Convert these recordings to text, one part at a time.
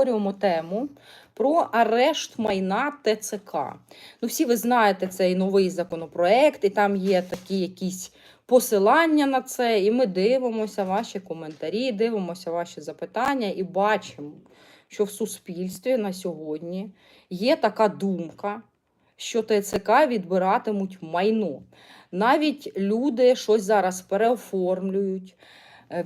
обговорюємо тему про арешт майна ТЦК. Ну, всі ви знаєте цей новий законопроект, і там є такі якісь посилання на це. І ми дивимося ваші коментарі, дивимося ваші запитання і бачимо, що в суспільстві на сьогодні є така думка, що ТЦК відбиратимуть майно. Навіть люди щось зараз переоформлюють,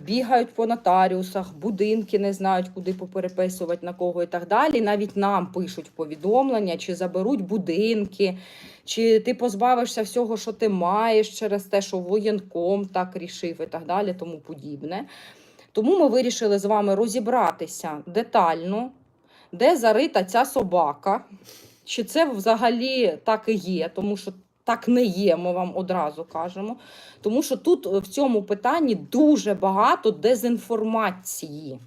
бігають по нотаріусах, будинки не знають, куди попереписувати на кого і так далі. Навіть нам пишуть повідомлення, чи заберуть будинки, чи ти позбавишся всього, що ти маєш через те, що воєнком так рішив і так далі, тому подібне. Тому ми вирішили з вами розібратися детально, де зарита ця собака, чи це взагалі так і є, тому що так не є, ми вам одразу кажемо. Тому що тут е, в цьому питанні дуже багато дезінформації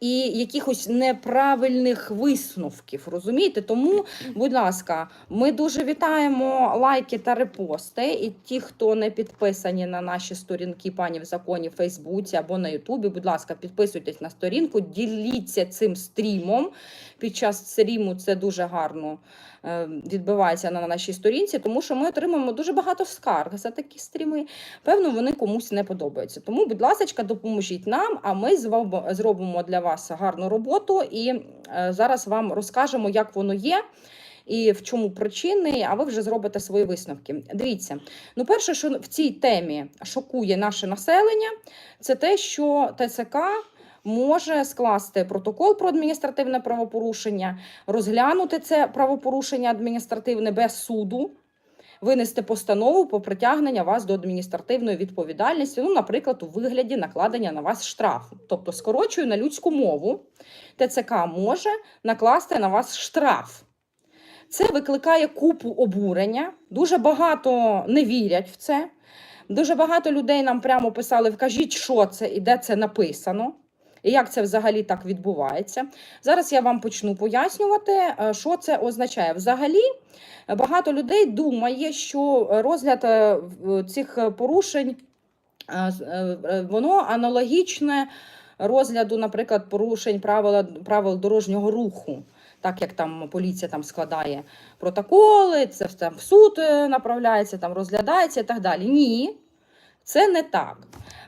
і якихось неправильних висновків. Розумієте? Тому, будь ласка, ми дуже вітаємо лайки та репости. І ті, хто не підписані на наші сторінки пані в законі в Фейсбуці або на Ютубі, будь ласка, підписуйтесь на сторінку, діліться цим стрімом. Під час стріму це дуже гарно е, відбивається на нашій сторінці, тому що ми отримуємо дуже багато скарг за такі стріми. Певно, вони комусь не подобаються. Тому, будь ласка, допоможіть нам, а ми зробимо для вас гарну роботу і е, зараз вам розкажемо, як воно є. І в чому причини, а ви вже зробите свої висновки. Дивіться, ну перше, що в цій темі шокує наше населення, це те, що ТЦК може скласти протокол про адміністративне правопорушення, розглянути це правопорушення адміністративне без суду, винести постанову про притягнення вас до адміністративної відповідальності, ну, наприклад, у вигляді накладення на вас штрафу. Тобто, скорочую на людську мову, ТЦК може накласти на вас штраф. Це викликає купу обурення. Дуже багато не вірять в це. Дуже багато людей нам прямо писали: вкажіть, що це і де це написано, і як це взагалі так відбувається. Зараз я вам почну пояснювати, е, що це означає. Взагалі, багато людей думає, що розгляд е, цих порушень е, е, е, воно аналогічне розгляду, наприклад, порушень правил, правил дорожнього руху. Так як там поліція там складає протоколи, це там в суд направляється, там розглядається і так далі. Ні, це не так.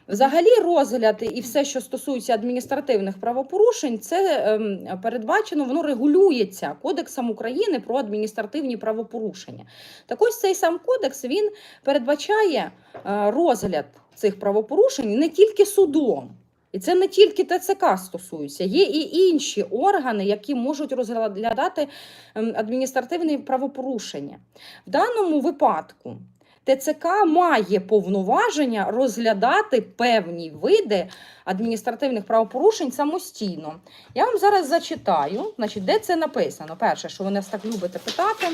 Взагалі, розгляд і все, що стосується адміністративних правопорушень, це ем, передбачено, воно регулюється Кодексом України про адміністративні правопорушення. Так ось цей сам кодекс він передбачає е, розгляд цих правопорушень не тільки судом. І це не тільки ТЦК стосується, є і інші органи, які можуть розглядати ем, адміністративні правопорушення. В даному випадку ТЦК має повноваження розглядати певні види адміністративних правопорушень самостійно. Я вам зараз зачитаю, значить, де це написано. Перше, що ви нас так любите питати,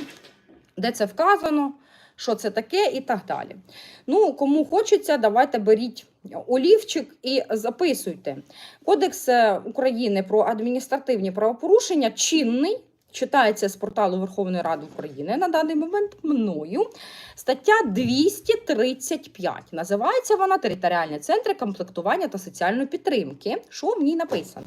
де це вказано, що це таке і так далі. Ну, кому хочеться, давайте беріть олівчик і записуйте. Кодекс е, України про адміністративні правопорушення чинний. Читається з порталу Верховної Ради України на даний момент мною. Стаття 235. Називається вона Територіальні центри комплектування та соціальної підтримки. Що в ній написано?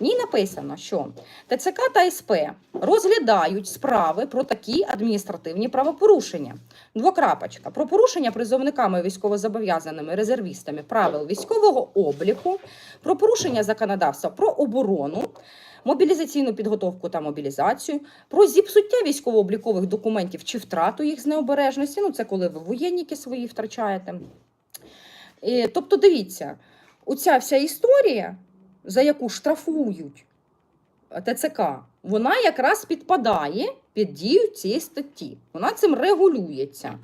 В ній написано, що ТЦК та СП розглядають справи про такі адміністративні правопорушення. Двокрапочка. Про порушення призовниками військовозобов'язаними резервістами правил військового обліку, про порушення законодавства про оборону, мобілізаційну підготовку та мобілізацію, про зіпсуття військово-облікових документів чи втрату їх з необережності. Ну, це коли ви воєнніки свої втрачаєте. І, тобто, дивіться, оця вся історія, за яку штрафують ТЦК, вона якраз підпадає під дію цієї статті. Вона цим регулюється.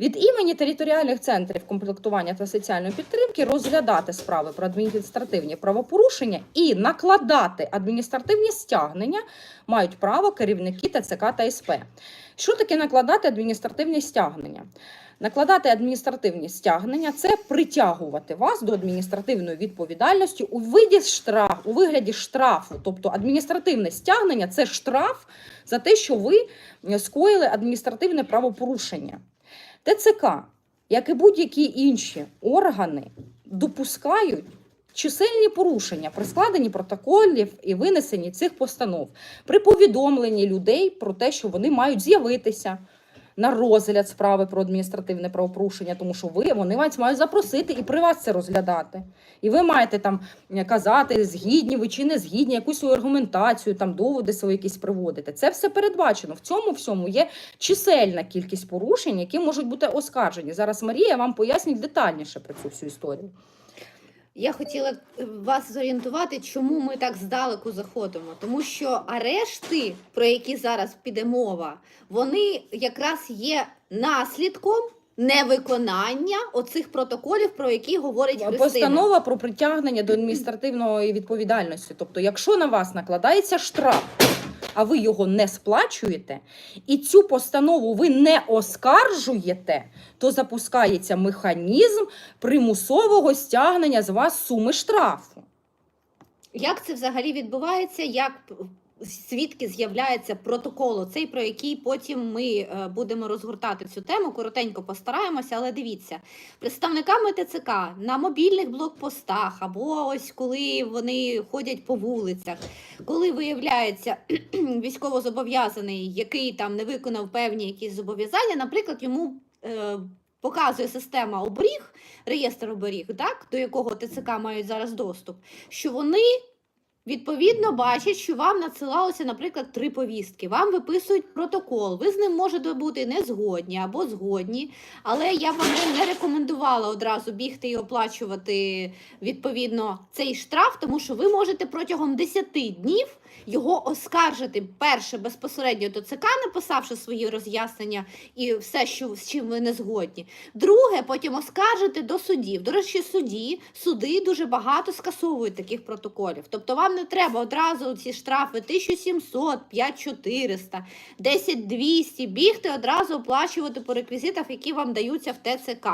Від імені територіальних центрів комплектування та соціальної підтримки розглядати справи про адміністративні правопорушення і накладати адміністративні стягнення мають право керівники ТЦК та СП. Що таке накладати адміністративні стягнення? Накладати адміністративні стягнення це притягувати вас до адміністративної відповідальності у виді штраф, у вигляді штрафу. Тобто адміністративне стягнення це штраф за те, що ви скоїли адміністративне правопорушення. ТЦК, як і будь-які інші органи, допускають чисельні порушення при складенні протоколів і винесенні цих постанов, при повідомленні людей про те, що вони мають з'явитися на розгляд справи про адміністративне правопорушення, тому що ви вони вас мають запросити і при вас це розглядати. І ви маєте там е, казати, згідні ви чи не згідні, якусь свою аргументацію, там доводи свої якісь приводити. Це все передбачено. В цьому всьому є чисельна кількість порушень, які можуть бути оскаржені. Зараз Марія вам пояснить детальніше про цю всю історію. Я хотіла е, вас зорієнтувати, чому ми так здалеку заходимо. Тому що арешти, про які зараз піде мова, вони якраз є наслідком невиконання оцих протоколів, про які говорить Христина. Постанова про притягнення до адміністративної відповідальності. Тобто, якщо на вас накладається штраф, а ви його не сплачуєте, і цю постанову ви не оскаржуєте, то запускається механізм примусового стягнення з вас суми штрафу. Як це взагалі відбувається? Як свідки з'являється протокол, цей про який потім ми е, будемо розгортати цю тему. Коротенько постараємося, але дивіться, представниками ТЦК на мобільних блокпостах, або ось коли вони ходять по вулицях, коли виявляється військовозобов'язаний, який там не виконав певні якісь зобов'язання, наприклад, йому. е, Показує система оберіг, реєстр оберіг, так, до якого ТЦК мають зараз доступ, що вони відповідно бачать, що вам надсилалося, наприклад, три повістки. Вам виписують протокол. Ви з ним можете бути не згодні або згодні, але я вам не рекомендувала одразу бігти і оплачувати відповідно цей штраф, тому що ви можете протягом 10 днів його оскаржити перше безпосередньо до ЦК, написавши свої роз'яснення і все, що з чим ви не згодні. Друге, потім оскаржити до судів. До речі, судді, суди дуже багато скасовують таких протоколів. Тобто вам не треба одразу ці штрафи 1700, 5400, 10200 бігти одразу оплачувати по реквізитах, які вам даються в ТЦК.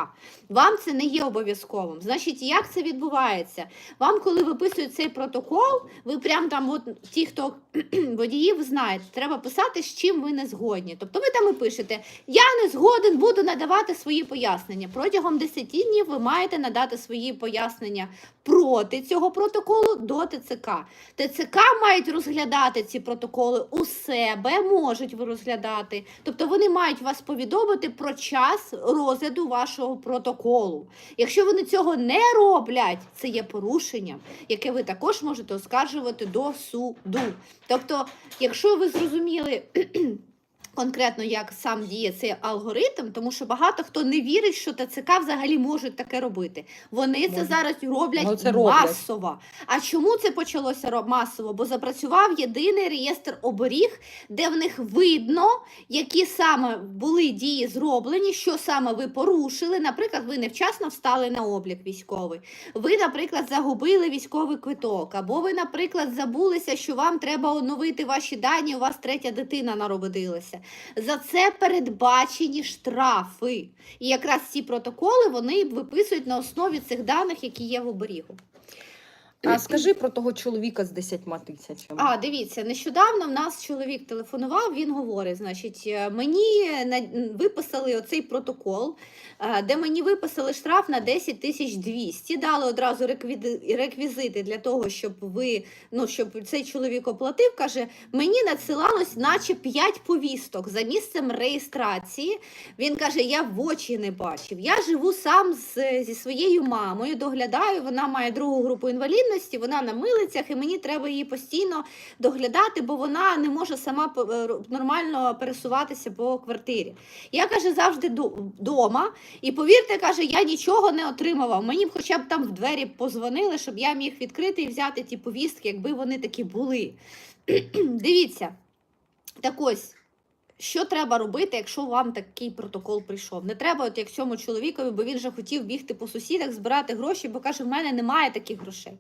Вам це не є обов'язковим. Значить, як це відбувається? Вам, коли виписують цей протокол, ви прям там, от ті, хто водії, ви знаєте, треба писати, з чим ви не згодні. Тобто ви там і пишете, я не згоден, буду надавати свої пояснення. Протягом 10 днів ви маєте надати свої пояснення проти цього протоколу до ТЦК. ТЦК мають розглядати ці протоколи у себе, можуть ви розглядати. Тобто вони мають вас повідомити про час розгляду вашого протоколу. Якщо вони цього не роблять, це є порушенням, яке ви також можете оскаржувати до суду. Тобто, якщо ви зрозуміли. Конкретно, як сам діє цей алгоритм, тому що багато хто не вірить, що ТЦК взагалі можуть таке робити. Вони це зараз роблять Ну, це роблять. масово. А чому це почалося масово? Бо запрацював єдиний реєстр оберіг, де в них видно, які саме були дії зроблені, що саме ви порушили. Наприклад, ви невчасно встали на облік військовий. Ви, наприклад, загубили військовий квиток, або ви, наприклад, забулися, що вам треба оновити ваші дані, у вас третя дитина народилася. За це передбачені штрафи. І якраз ці протоколи вони виписують на основі цих даних, які є в оберігу. А скажи про того чоловіка з 10 тисячами. А, дивіться, нещодавно в нас чоловік телефонував, він говорить, значить, е, мені виписали оцей протокол, е, де мені виписали штраф на 10 тисяч 200, дали одразу реквізити для того, щоб ви, ну, щоб цей чоловік оплатив, каже, мені надсилалось наче 5 повісток за місцем реєстрації. Він каже, я в очі не бачив. Я живу сам з, зі своєю мамою, доглядаю, вона має другу групу інвалідності, вона на милицях, і мені треба її постійно доглядати, бо вона не може сама е, нормально пересуватися по квартирі. Я каже, завжди вдома. І повірте, каже, я нічого не отримував. Мені б хоча б там в двері позвонили, щоб я міг відкрити і взяти ті повістки, якби вони такі були. Дивіться, так ось. Що треба робити, якщо вам такий протокол прийшов? Не треба, от як цьому чоловікові, бо він же хотів бігти по сусідах, збирати гроші, бо каже, в мене немає таких грошей.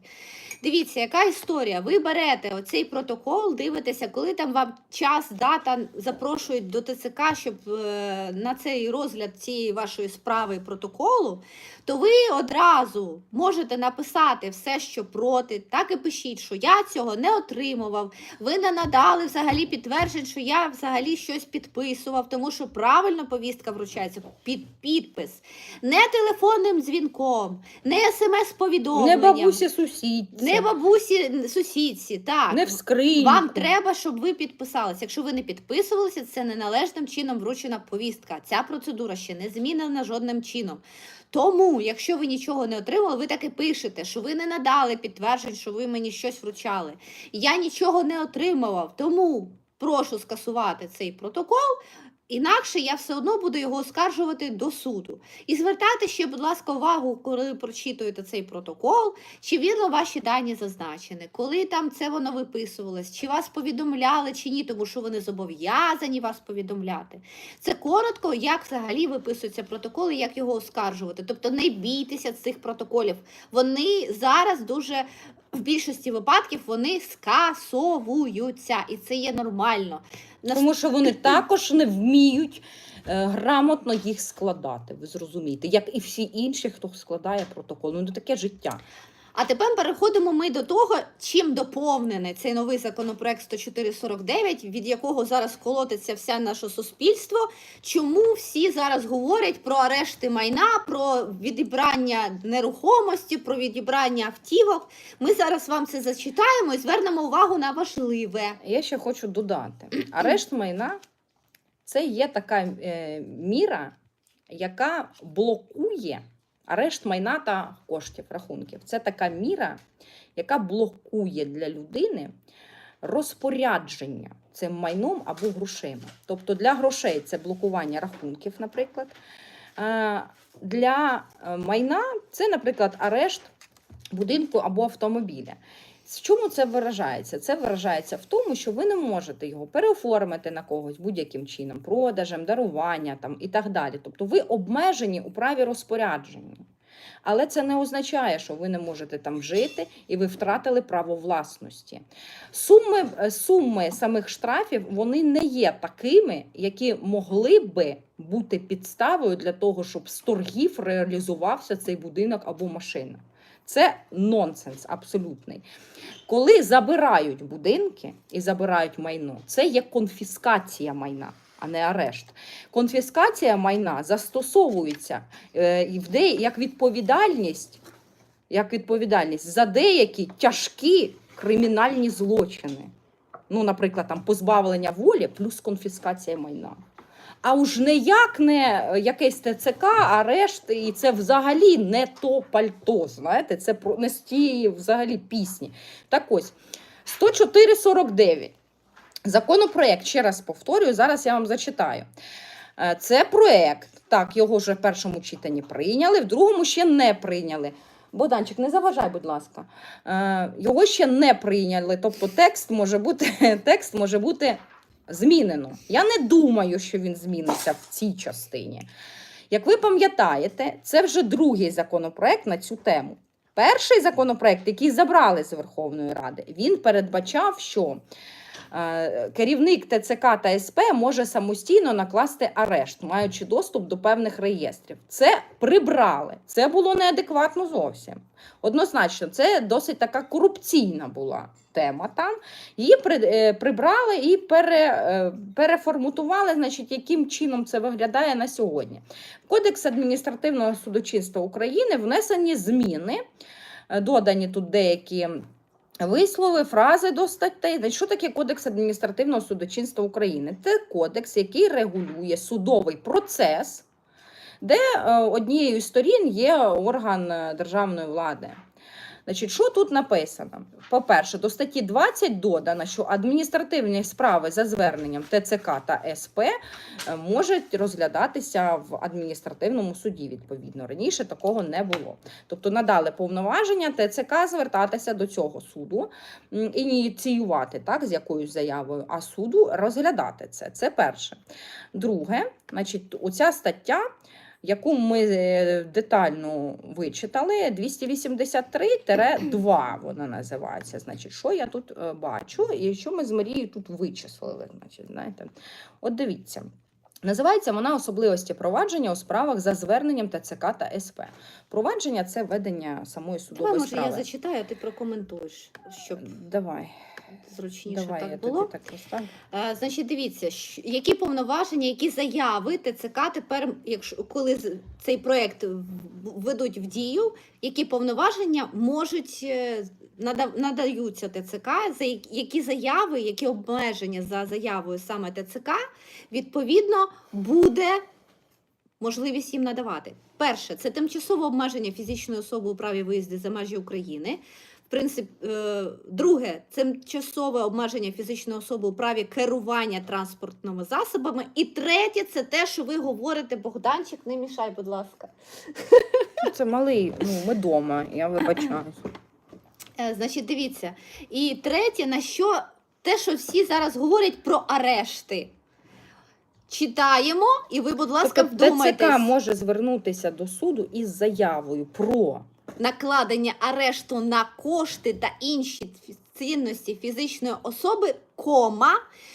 Дивіться, яка історія. Ви берете оцей протокол, дивитеся, коли там вам час, дата запрошують до ТЦК, щоб е, на цей розгляд цієї вашої справи протоколу, то ви одразу можете написати все, що проти, так і пишіть, що я цього не отримував. Ви не надали взагалі підтверджень, що я взагалі щось підписував, тому що правильно повістка вручається під підпис, не телефонним дзвінком, не Не смс-повідомленням, бабусі сусідці, не бабусі сусідці. Так. не в скрині. Вам треба, щоб ви підписалися. Якщо ви не підписувалися, це неналежним чином вручена повістка. Ця процедура ще не змінена жодним чином. Тому, якщо ви нічого не отримали, ви таки пишете, що ви не надали підтверджень, що ви мені щось вручали. Я нічого не отримував, тому прошу скасувати цей протокол. Інакше я все одно буду його оскаржувати до суду. І звертайте ще, будь ласка, увагу, коли прочитуєте цей протокол, чи вірно ваші дані зазначені, коли там це воно виписувалось, чи вас повідомляли, чи ні, тому що вони зобов'язані вас повідомляти. Це коротко, як взагалі виписуються протоколи, як його оскаржувати. Тобто не бійтеся цих протоколів. Вони зараз дуже в більшості випадків вони скасовуються, і це є нормально. Нас- Тому що вони також не вміють е, грамотно їх складати. Ви зрозумієте, як і всі інші, хто складає протокол. Ну таке життя. А тепер переходимо ми до того, чим доповнений цей новий законопроект 10449, від якого зараз колотиться все наше суспільство. Чому всі зараз говорять про арешти майна, про відібрання нерухомості, про відібрання автівок? Ми зараз вам це зачитаємо і звернемо увагу на важливе. Я ще хочу додати: арешт майна це є така е, міра, яка блокує арешт майна та коштів рахунків. Це така міра, яка блокує для людини розпорядження цим майном або грошима. Тобто для грошей це блокування рахунків, наприклад. Для е, майна це, наприклад, арешт будинку або автомобіля. В чому це виражається? Це виражається в тому, що ви не можете його переоформити на когось будь-яким чином, продажем, дарування там, і так далі. Тобто ви обмежені у праві розпорядження. Але це не означає, що ви не можете там жити і ви втратили право власності. Суми, е, суми самих штрафів вони не є такими, які могли би бути підставою для того, щоб з торгів реалізувався цей будинок або машина. Це нонсенс абсолютний. Коли забирають будинки і забирають майно, це є конфіскація майна, а не арешт. Конфіскація майна застосовується е, як відповідальність, як відповідальність за деякі тяжкі кримінальні злочини. Ну, наприклад, там позбавлення волі плюс конфіскація майна. А уж ніяк не якесь ТЦК, арешт, і це взагалі не то пальто. Знаєте, це про не з тієї взагалі пісні. Так ось 104.49. Законопроект, ще раз повторюю, зараз я вам зачитаю. Е, Це проект. Так, його вже в першому читанні прийняли, в другому ще не прийняли. Богданчик, не заважай, будь ласка. Е, Його ще не прийняли. Тобто текст може бути, текст може бути змінено. Я не думаю, що він зміниться в цій частині. Як ви пам'ятаєте, це вже другий законопроект на цю тему. Перший законопроект, який забрали з Верховної Ради, він передбачав, що керівник ТЦК та СП може самостійно накласти арешт, маючи доступ до певних реєстрів. Це прибрали. Це було неадекватно зовсім. Однозначно, це досить така корупційна була тема там. Її е, прибрали і пере, е, переформатували, значить, яким чином це виглядає на сьогодні. В Кодекс адміністративного судочинства України внесені зміни, е, додані тут деякі. Вислови, фрази до статей. Що таке Кодекс адміністративного судочинства України? Це кодекс, який регулює судовий процес, де е, однією з сторін є орган е, державної влади. Значить, що тут написано? По-перше, до статті 20 додано, що адміністративні справи за зверненням ТЦК та СП е, можуть розглядатися в адміністративному суді. Відповідно, раніше такого не було. Тобто надали повноваження ТЦК звертатися до цього суду, ініціювати так з якоюсь заявою, а суду розглядати це. Це перше. Друге, значить, оця стаття яку ми е, детально вичитали, 283-2 вона називається. Значить, що я тут е, бачу, і що ми з Марією тут вичислили. Значить, знаєте, От дивіться. Називається вона особливості провадження у справах за зверненням ТЦК та СП. Провадження це ведення самої Давай, судової може, я зачитаю, а ти прокоментуєш, щоб Давай, зручніше давай я так було. тобі так поставлю. Е, Значить, дивіться, щ- які повноваження, які заяви ТЦК тепер, якщо коли з- цей проект в- введуть в дію, які повноваження можуть е, нада- надаються ТЦК, за я- які заяви, які обмеження за заявою саме ТЦК, відповідно буде можливість їм надавати. Перше, це тимчасове обмеження фізичної особи у праві виїзду за межі України. Принцип, е, друге, це тимчасове обмеження фізичної особи у праві керування транспортними засобами. І третє, це те, що ви говорите, Богданчик, не мішай, будь ласка. Це малий, ну ми вдома, я вибачаюсь. Е, значить, дивіться. І третє, на що те, що всі зараз говорять про арешти. Читаємо, і ви, будь ласка, Тобто вдумайтесь. ТЦК може звернутися до суду із заявою про накладення арешту на кошти та інші цінності фізичної особи, кома,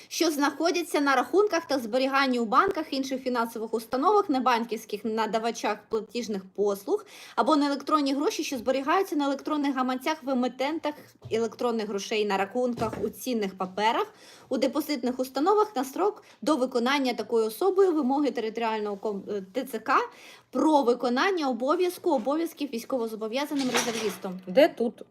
що знаходяться на рахунках та зберіганні у банках, інших фінансових установах, небанківських надавачах платіжних послуг або на електронні гроші, що зберігаються на електронних гаманцях в емитентах електронних грошей на рахунках у цінних паперах, у депозитних установах на строк до виконання такою особою вимоги територіального е, ТЦК про виконання обов'язку обов'язків військовозобов'язаним резервістом. де тут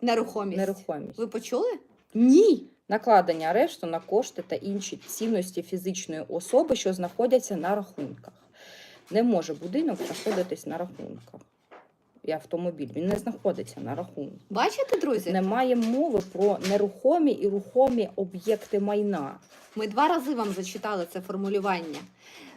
Нерухомість. нерухомість. Ви почули? Ні. Накладення арешту на кошти та інші цінності фізичної особи, що знаходяться на рахунках. Не може будинок знаходитись на рахунках. І автомобіль він не знаходиться на рахунку. Бачите, друзі? Немає мови про нерухомі і рухомі об'єкти майна. Ми два рази вам зачитали це формулювання.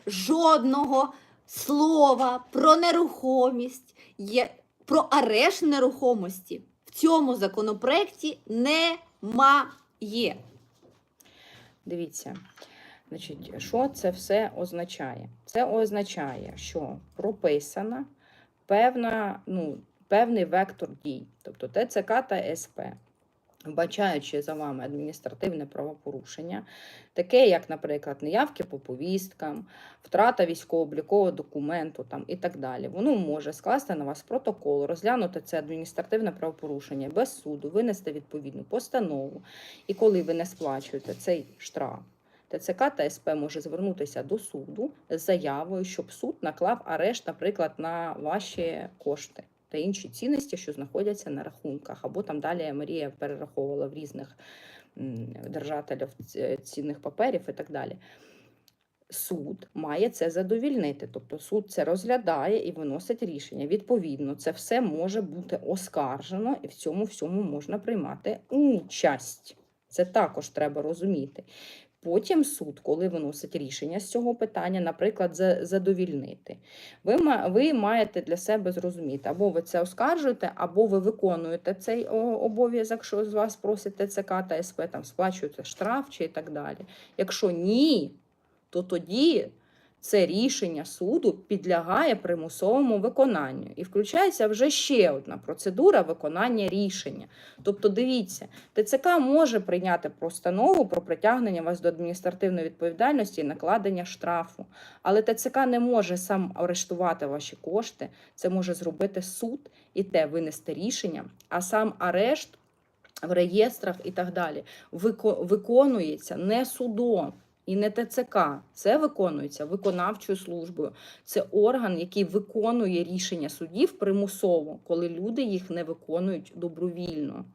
Жодного слова про нерухомість, є, про арешт нерухомості в цьому законопроекті немає. Дивіться, значить, що це все означає? Це означає, що прописана певна, ну, певний вектор дій, тобто ТЦК та СП. Вбачаючи за вами адміністративне правопорушення, таке як, наприклад, неявки по повісткам, втрата військово-облікового документу там, і так далі, воно може скласти на вас протокол, розглянути це адміністративне правопорушення без суду, винести відповідну постанову. І коли ви не сплачуєте цей штраф, ТЦК та СП може звернутися до суду з заявою, щоб суд наклав арешт, наприклад, на ваші кошти та інші цінності, що знаходяться на рахунках. Або там далі Марія перераховувала в різних держателів цінних паперів і так далі. Суд має це задовільнити, тобто суд це розглядає і виносить рішення. Відповідно, це все може бути оскаржено, і в цьому всьому можна приймати участь. Це також треба розуміти. Потім суд, коли виносить рішення з цього питання, наприклад, задовільнити, ви, ви маєте для себе зрозуміти, або ви це оскаржуєте, або ви виконуєте цей обов'язок, що з вас просить ТЦК та СП, там сплачуєте штраф чи і так далі. Якщо ні, то тоді це рішення суду підлягає примусовому виконанню. І включається вже ще одна процедура виконання рішення. Тобто, дивіться, ТЦК може прийняти постанову про притягнення вас до адміністративної відповідальності і накладення штрафу. Але ТЦК не може сам арештувати ваші кошти. Це може зробити суд і те винести рішення, а сам арешт в реєстрах і так далі вико- виконується не судом. І не ТЦК, це виконується виконавчою службою. Це орган, який виконує рішення судів примусово, коли люди їх не виконують добровільно.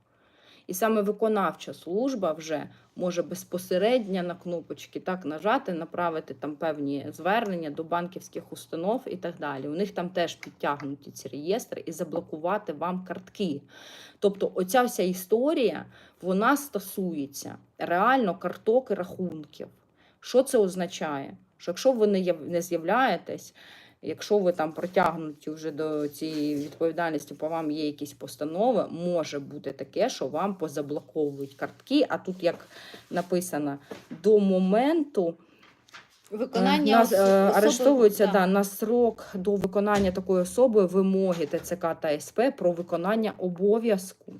І саме виконавча служба вже може безпосередньо на кнопочки так нажати, направити там певні звернення до банківських установ і так далі. У них там теж підтягнуті ці реєстри і заблокувати вам картки. Тобто, оця вся історія вона стосується реально карток і рахунків. Що це означає? Що якщо ви не не з'являєтесь, якщо ви там протягнуті вже до цієї відповідальності, по вам є якісь постанови, може бути таке, що вам позаблоковують картки. А тут, як написано, до моменту Виконання нас, е, особи- арештовується да. да, на срок до виконання такої особи вимоги ТЦК та СП про виконання обов'язку.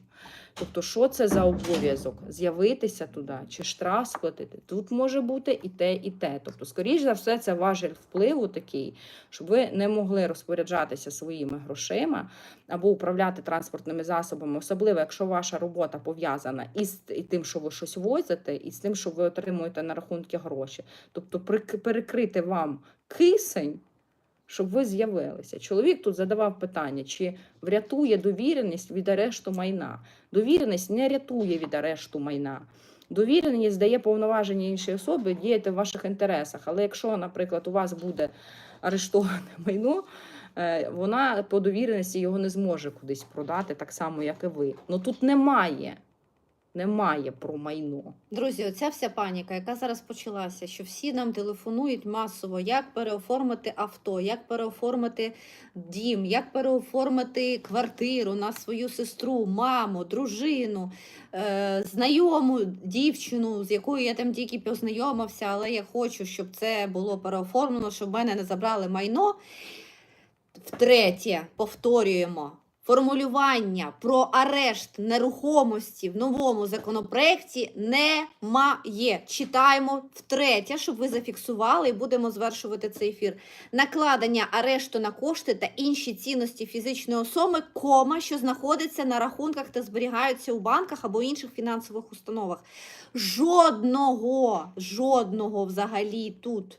Тобто, що це за обов'язок? З'явитися туди чи штраф сплатити? Тут може бути і те, і те. Тобто, скоріш за все, це важель впливу такий, щоб ви не могли розпоряджатися своїми грошима або управляти транспортними засобами, особливо якщо ваша робота пов'язана із і тим, що ви щось возите, і з тим, що ви отримуєте на рахунки гроші. Тобто, перекрити вам кисень. Щоб ви з'явилися. Чоловік тут задавав питання, чи врятує довіреність від арешту майна. Довіреність не рятує від арешту майна. Довіреність дає повноваження іншій особі діяти в ваших інтересах. Але якщо, наприклад, у вас буде арештоване майно, е, вона по довіреності його не зможе кудись продати, так само, як і ви. Ну тут немає. Немає про майно. Друзі, оця вся паніка, яка зараз почалася, що всі нам телефонують масово, як переоформити авто, як переоформити дім, як переоформити квартиру на свою сестру, маму, дружину, е, знайому дівчину, з якою я там тільки познайомився, але я хочу, щоб це було переоформлено, щоб мене не забрали майно. Втретє, повторюємо. Формулювання про арешт нерухомості в новому законопроекті немає. Читаємо втретє, щоб ви зафіксували і будемо звершувати цей ефір. Накладення арешту на кошти та інші цінності фізичної особи, кома, що знаходиться на рахунках та зберігаються у банках або інших фінансових установах. Жодного, жодного взагалі тут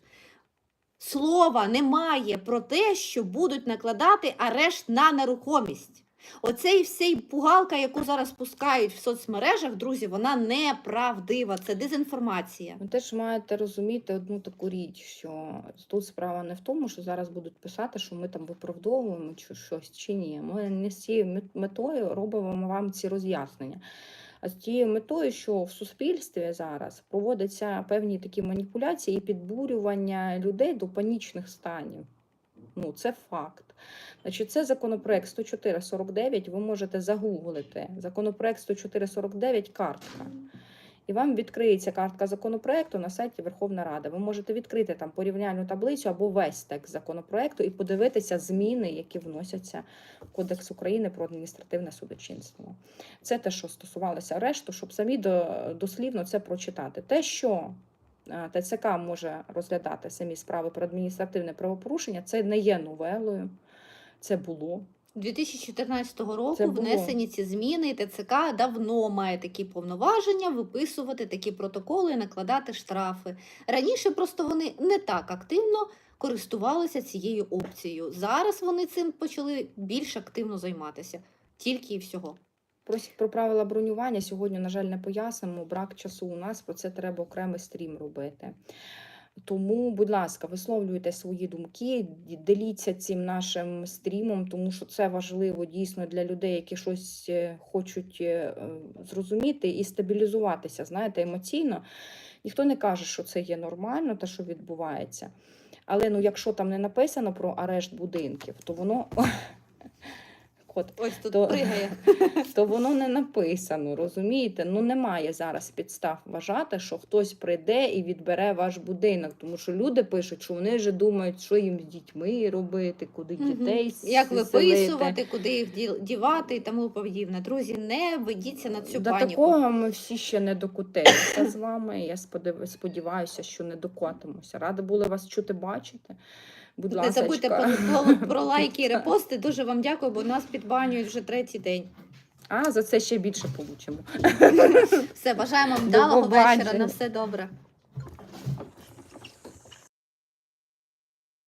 слова немає про те, що будуть накладати арешт на нерухомість. Оцей всей пугалка, яку зараз пускають в соцмережах, друзі, вона неправдива. Це дезінформація. Ви теж маєте розуміти одну таку річ, що тут справа не в тому, що зараз будуть писати, що ми там виправдовуємо чи щось чи ні. Ми не з цією метою робимо вам ці роз'яснення. А з тією метою, що в суспільстві зараз проводяться певні такі маніпуляції і підбурювання людей до панічних станів. Ну, це факт. Значить, це законопроект 10449. Ви можете загуглити. Законопроект 10449 картка. І вам відкриється картка законопроекту на сайті Верховна Рада. Ви можете відкрити там порівняльну таблицю або весь текст законопроекту і подивитися зміни, які вносяться в Кодекс України про адміністративне судочинство. Це те, що стосувалося арешту, щоб самі до, дослівно це прочитати. Те, що е, ТЦК може розглядати самі справи про адміністративне правопорушення, це не є новелою. Це було 2014 року внесені ці зміни, і ТЦК давно має такі повноваження виписувати такі протоколи і накладати штрафи. Раніше просто вони не так активно користувалися цією опцією. Зараз вони цим почали більш активно займатися. Тільки і всього. Просять про правила бронювання. Сьогодні, на жаль, не пояснимо. Брак часу у нас про це треба окремий стрім робити. Тому, будь ласка, висловлюйте свої думки, ді- деліться цим нашим стрімом, тому що це важливо дійсно для людей, які щось е, хочуть е, е, зрозуміти і стабілізуватися, знаєте, емоційно. Ніхто не каже, що це є нормально, те, що відбувається. Але ну, якщо там не написано про арешт будинків, то воно. Кот, Ось тут То- пригає. то воно не написано, розумієте? Ну немає зараз підстав вважати, що хтось прийде і відбере ваш будинок, тому що люди пишуть, що вони вже думають, що їм з дітьми робити, куди Мгм. дітей Як виписувати, куди їх ді- дівати і тому подібне. Друзі, не ведіться на цю До паніку. такого ми всі ще не докотилися з вами. Я сподів- сподіваюся, що не докотимося. Рада були вас чути, бачити. Будь Не забудьте про, про, про лайки і репости. Дуже вам дякую, бо нас підбанюють вже третій день. а за це ще більше получимо. Все, бажаємо вам вдалого вечора. На все добре.